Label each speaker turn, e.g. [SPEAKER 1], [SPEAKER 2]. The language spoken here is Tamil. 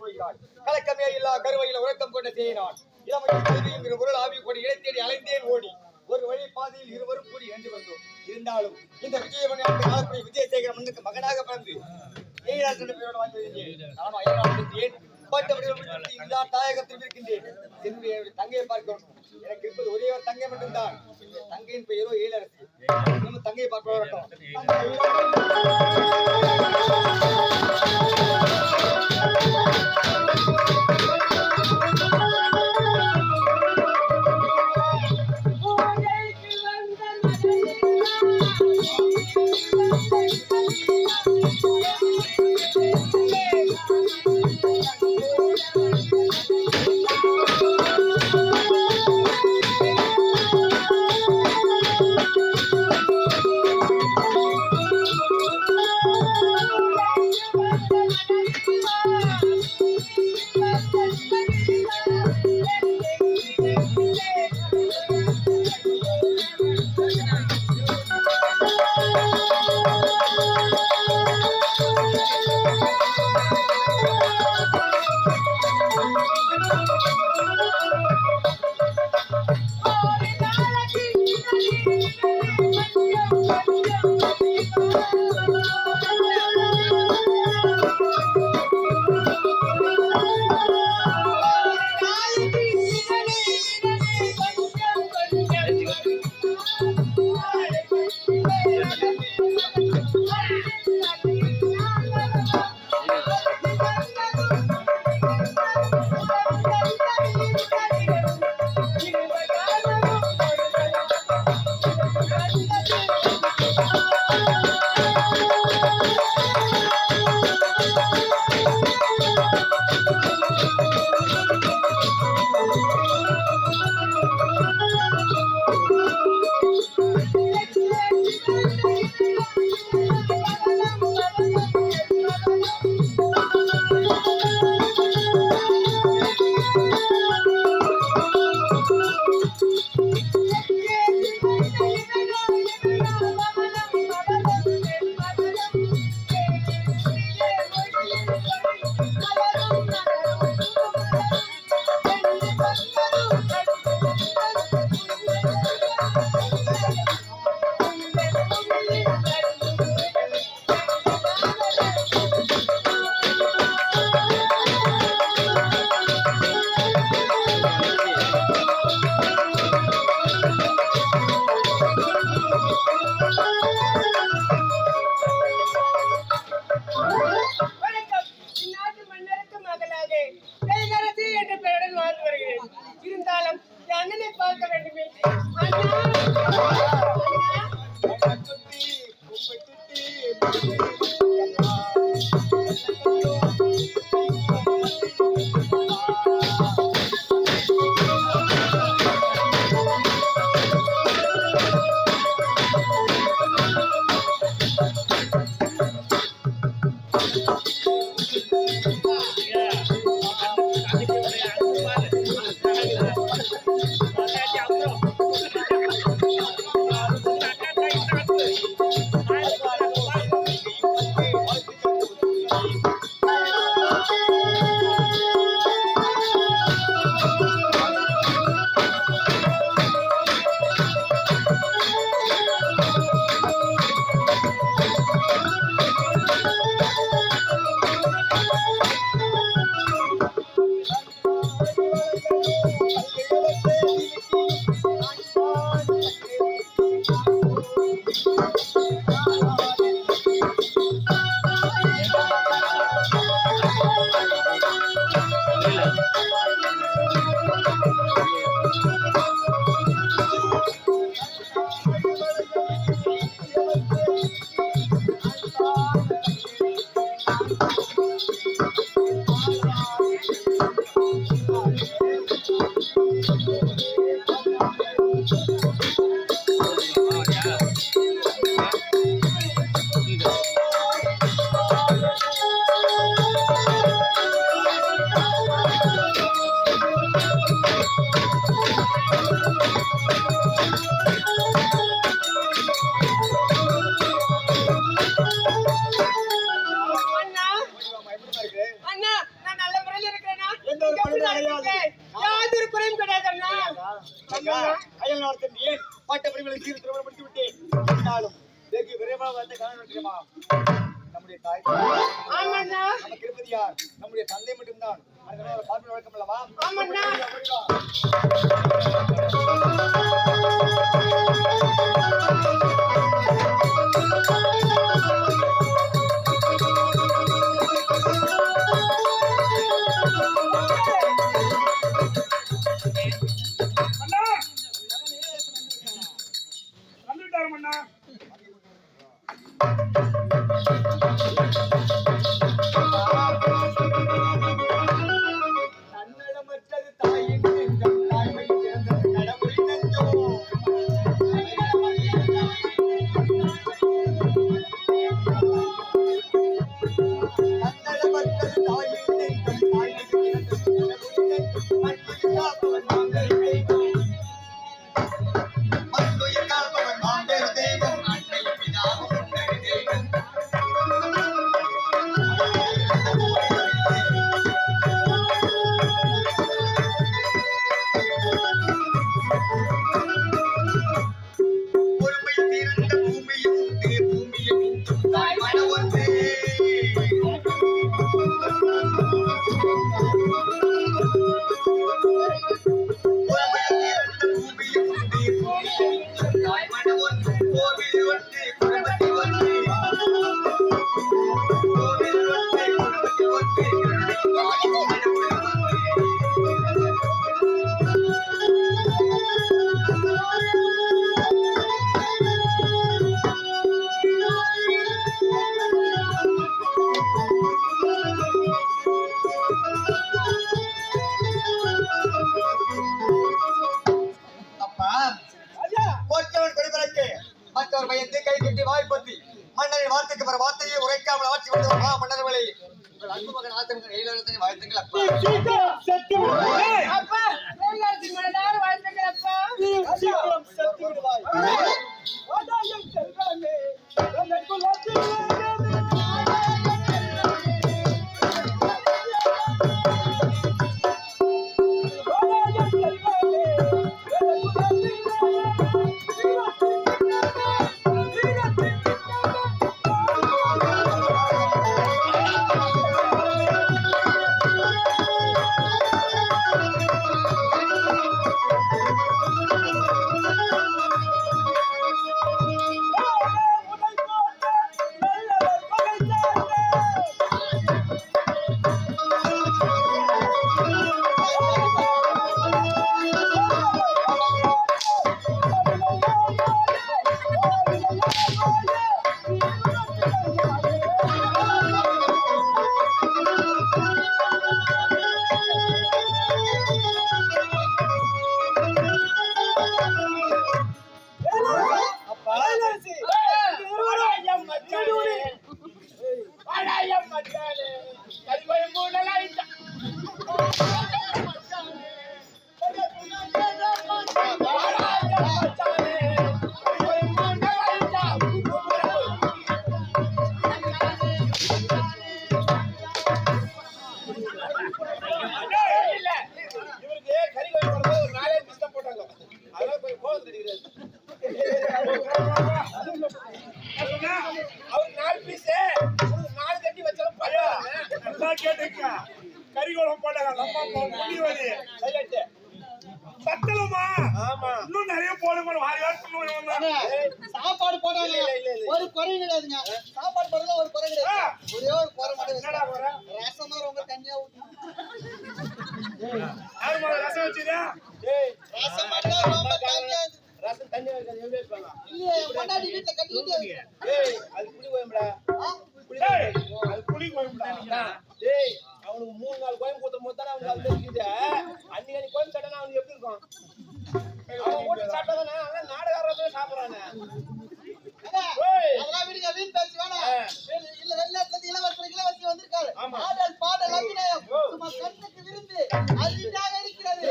[SPEAKER 1] போகிறாள் கலக்கமே இல்லா கருவையில் உறக்கம் கொண்ட செய்யினான் இளமையில் கல்வியும் பொருள் ஆவி கொண்டு இடைத்தேடி அலைந்தேன் ஓடி. ஒரு வழி பாதையில் இருவரும் கூடி நின்று வந்தோம். இருந்தாலும் இந்த விஜயவன் என்ற காலப்படி விஜயசேகர மண்ணுக்கு மகனாக பிறந்து ஏழாம் என்ற வாழ்ந்து நானும் இல்லா இருக்கின்றேன். என்னுடைய தங்கையை பார்க்கணும் எனக்கு இருப்பது ஒரே ஒரு தங்கை மட்டும்தான் தங்கையின் பெயரோ ஏழரசி. தங்கையை பார்க்க வரட்டும்.
[SPEAKER 2] Right
[SPEAKER 3] now. அயல் நாட்டில் ஏன் பட்டப்படிகளை சீர் திருமணம் முடித்து விட்டேன் இருந்தாலும் வெகு விரைவாக வந்த காரணம் நம்முடைய தாய். இருப்பது யார்? நம்முடைய தந்தை மட்டும்தான். அதனால பார்ப்பது வழக்கம் அல்லவா? மற்றவர் பயந்து கை கட்டி வாய்ப்பத்தி மன்னரின் வார்த்தைக்கு பிற வார்த்தையை உரைக்காமல் ஆட்சி கொண்டு மன்னர்களை உங்கள் அன்பு மகன் ஆத்தமகன் எழிலரசனை வாழ்த்துங்கள் அப்பா
[SPEAKER 4] Thank
[SPEAKER 5] you. கேட்டுக்க கறிகுளம் போட்டாங்க நம்ம முடி வலி
[SPEAKER 4] சைலண்ட்
[SPEAKER 5] பத்தலமா
[SPEAKER 4] ஆமா.
[SPEAKER 5] இன்னும் நிறைய போடுங்க. வாரி வாரத்துக்கு
[SPEAKER 6] சாப்பாடு போட்டாங்க
[SPEAKER 4] இல்ல, இல்ல, இல்ல.
[SPEAKER 6] ஒரு குறை கிடையாதுங்க. சாப்பாடு போடுறதுல ஒரு குறை கிடையாது. ஒரே ஒரு குறை மட்டும்
[SPEAKER 5] என்னடா. குறை?
[SPEAKER 6] ரசம் தான் ரொம்ப தண்ணியா ஊத்தணும்
[SPEAKER 5] யாரு மேல ரசம் வச்சுதா
[SPEAKER 4] டேய்
[SPEAKER 6] ரசம் மட்டும் ரொம்ப தண்ணியா.
[SPEAKER 4] ரசம் தண்ணி வைக்கிறது எப்படி வைப்பாங்க
[SPEAKER 6] இல்லையே
[SPEAKER 4] அவன் போட்டு சாப்பிட்டா தானே? அவன் விடுங்க வீண் பேச்சு இல்ல வெளிநாட்டுல இருந்து இளவரசர் இளவரசி வந்திருக்காரு. ஆடல் பாடல் அபிநயம். சும்மா கண்ணுக்கு
[SPEAKER 6] விருந்து.
[SPEAKER 4] அதுக்காக
[SPEAKER 6] இருக்கிறது.